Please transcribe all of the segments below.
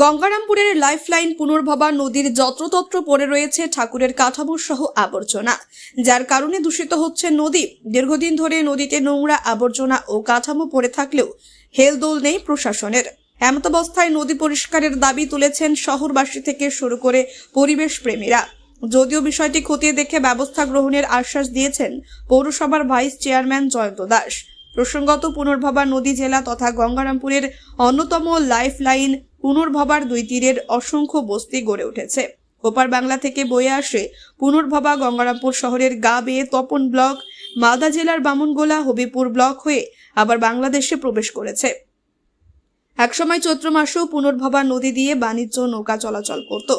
গঙ্গারামপুরের lifeline Punarbhaba নদীর যত্রতত্র পড়ে রয়েছে ঠাকুরের কাঠামো সহ আবর্জনা, যার কারণে দূষিত হচ্ছে নদী। দীর্ঘদিন ধরে নদীতে নোংরা আবর্জনা ও কাঠামো পড়ে থাকলেও হেলদোল নেই প্রশাসনের। এমতাবস্থায় নদী পরিষ্কারের দাবি তুলেছেন শহরবাসী থেকে শুরু করে পরিবেশ প্রেমীরা যদিও বিষয়টি খতিয়ে দেখে ব্যবস্থা গ্রহণের আশ্বাস দিয়েছেন পৌরসভার ভাইস চেয়ারম্যান জয়ন্ত দাস। প্রসঙ্গত পুনর্ভবা নদী জেলা তথা গঙ্গারামপুরের অন্যতম লাইফ লাইন পুনর্ভবার দুই তীরের অসংখ্য বস্তি গড়ে উঠেছে। ওপার বাংলা থেকে বয়ে আসে পুনর্ভবা গঙ্গারামপুর শহরের গা বেয়ে তপন ব্লক, মালদা জেলার বামনগোলা, হবিপুর ব্লক হয়ে আবার বাংলাদেশে প্রবেশ করেছে। একসময় চৈত্র মাসেও পুনর্ভবা নদী দিয়ে বাণিজ্য নৌকা চলাচল করত।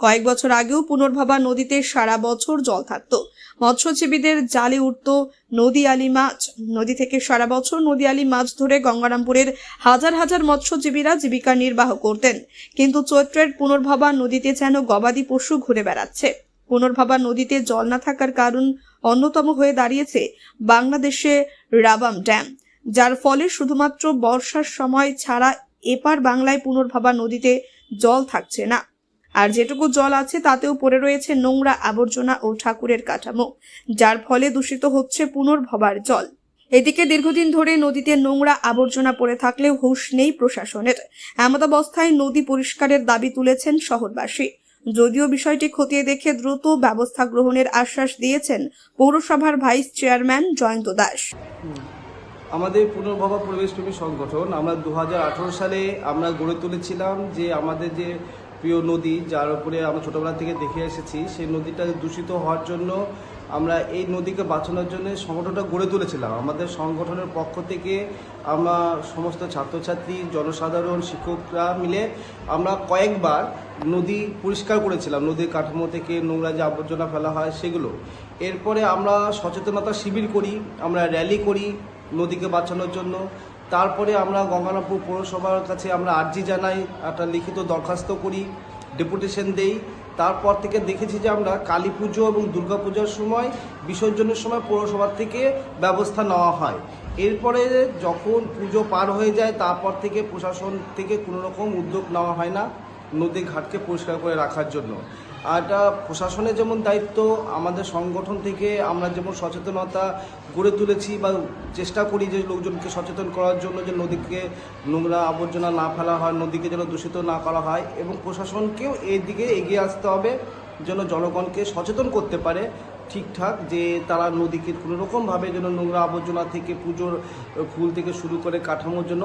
কয়েক বছর আগেও পুনর্ভাবা নদীতে সারা বছর জল থাকত। মৎস্যজীবীদের জালে উঠত নদী আলি মাছ। নদী থেকে সারা বছর নদী আলি মাছ ধরে গঙ্গারামপুরের হাজার হাজার মৎস্যজীবীরা জীবিকা নির্বাহ করতেন। কিন্তু চৈত্রের পুনর্ভাবা নদীতে যেন গবাদি পশু ঘুরে বেড়াচ্ছে। পুনর্ভাবা নদীতে জল না থাকার কারণ অন্যতম হয়ে দাঁড়িয়েছে বাংলাদেশে রাবাম ড্যাম, যার ফলে শুধুমাত্র বর্ষার সময় ছাড়া এপার বাংলায় পুনর্ভাবা নদীতে জল থাকছে না। আর যেটুকু জল আছে তাতেও পড়ে রয়েছে নোংরা আবর্জনা ও ঠাকুরের কাঠামো, যার ফলে দূষিত হচ্ছে পুনর্ভবার জল। এদিকে দীর্ঘদিন ধরে নদীতে নোংরা আবর্জনা পড়ে থাকলেও হুঁশ নেই প্রশাসনের। এমতাবস্থায় নদী পরিষ্কারের দাবি তুলেছেন শহরবাসী। যদিও বিষয়টি খতিয়ে দেখে দ্রুত ব্যবস্থা গ্রহণের আশ্বাস দিয়েছেন পৌরসভার ভাইস চেয়ারম্যান জয়ন্ত দাস। আমাদের পুনর্ভবা পরিবেশপ্রেমী সংগঠন, আমরা দু হাজার আঠারো সালে আমরা গড়ে তুলেছিলাম যে আমাদের যে প্রিয় নদী, যার উপরে আমরা ছোটোবেলা থেকে দেখে এসেছি, সেই নদীটা দূষিত হওয়ার জন্য আমরা এই নদীকে বাঁচানোর জন্য সংগঠনটা গড়ে তুলেছিলাম। আমাদের সংগঠনের পক্ষ থেকে আমরা সমস্ত ছাত্রছাত্রী, জনসাধারণ, শিক্ষকরা মিলে আমরা কয়েকবার নদী পরিষ্কার করেছিলাম। নদীর কাঠামো থেকে নোংরা যে আবর্জনা ফেলা হয় সেগুলো। এরপরে আমরা সচেতনতা শিবির করি, আমরা র্যালি করি নদীকে বাঁচানোর জন্য। তারপরে আমরা গঙ্গারামপুর পৌরসভার কাছে আমরা আর্জি জানাই, একটা লিখিত দরখাস্ত করি ডেপুটেশন দেই। তারপর থেকে দেখেছি যে আমরা কালী পুজো এবং দুর্গা পূজার সময়, বিসর্জনের সময় পৌরসভার থেকে ব্যবস্থা নেওয়া হয়। এরপরে যখন পুজো পার হয়ে যায়, তারপর থেকে প্রশাসন থেকে কোনো রকম উদ্যোগ নেওয়া হয় না নদী ঘাটকে পরিষ্কার করে রাখার জন্য। আর এটা প্রশাসনের যেমন দায়িত্ব, আমাদের সংগঠন থেকে আমরা যেমন সচেতনতা গড়ে তুলেছি বা চেষ্টা করি যে লোকজনকে সচেতন করার জন্য যে নদীকে নোংরা আবর্জনা না ফেলা হয়, নদীকে যেন দূষিত না করা হয় এবং প্রশাসনকেও এই দিকে এগিয়ে আসতে হবে, যেন জনগণকে সচেতন করতে পারে। ঠিকঠাক যে তারা নদীকে কোনো রকমভাবে যেন নোংরা আবর্জনা থেকে পুজোর ফুল থেকে শুরু করে কাঠামোর জন্য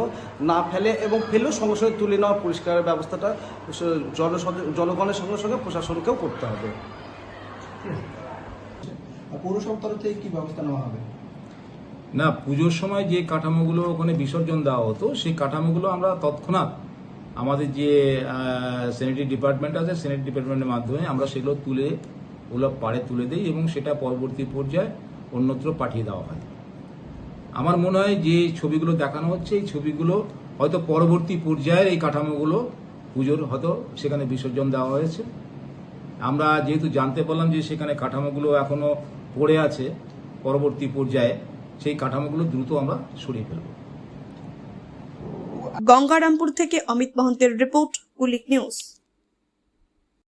না ফেলে এবং ফেলেও সঙ্গে সঙ্গে তুলে নেওয়া পরিষ্কারের ব্যবস্থাটা জনগণের সঙ্গে সঙ্গে প্রশাসনকেও করতে হবে। পৌরসভার তরফ থেকে কি ব্যবস্থা নেওয়া হবে? না পুজোর সময় যে কাঠামোগুলো ওখানে বিসর্জন দেওয়া হতো সেই কাঠামোগুলো আমরা তৎক্ষণাৎ আমাদের যে স্যানিটারি ডিপার্টমেন্ট আছে স্যানিটারি ডিপার্টমেন্টের মাধ্যমে আমরা সেগুলো তুলে ওগুলো পাড়ে তুলে দিই এবং সেটা পরবর্তী পর্যায়ে অন্যত্র পাঠিয়ে দেওয়া হয়। আমার মনে হয় যে ছবিগুলো দেখানো হচ্ছে, এই ছবিগুলো হয়তো পরবর্তী পর্যায়ের এই কাঠামোগুলো পুজোর হয়তো সেখানে বিসর্জন দেওয়া হয়েছে। আমরা যেহেতু জানতে পারলাম যে সেখানে কাঠামোগুলো এখনও পড়ে আছে, পরবর্তী পর্যায়ে সেই কাঠামোগুলো দ্রুত আমরা সরিয়ে ফেলব। গঙ্গারামপুর থেকে অমিত মহন্তের রিপোর্ট, কুলিক নিউজ।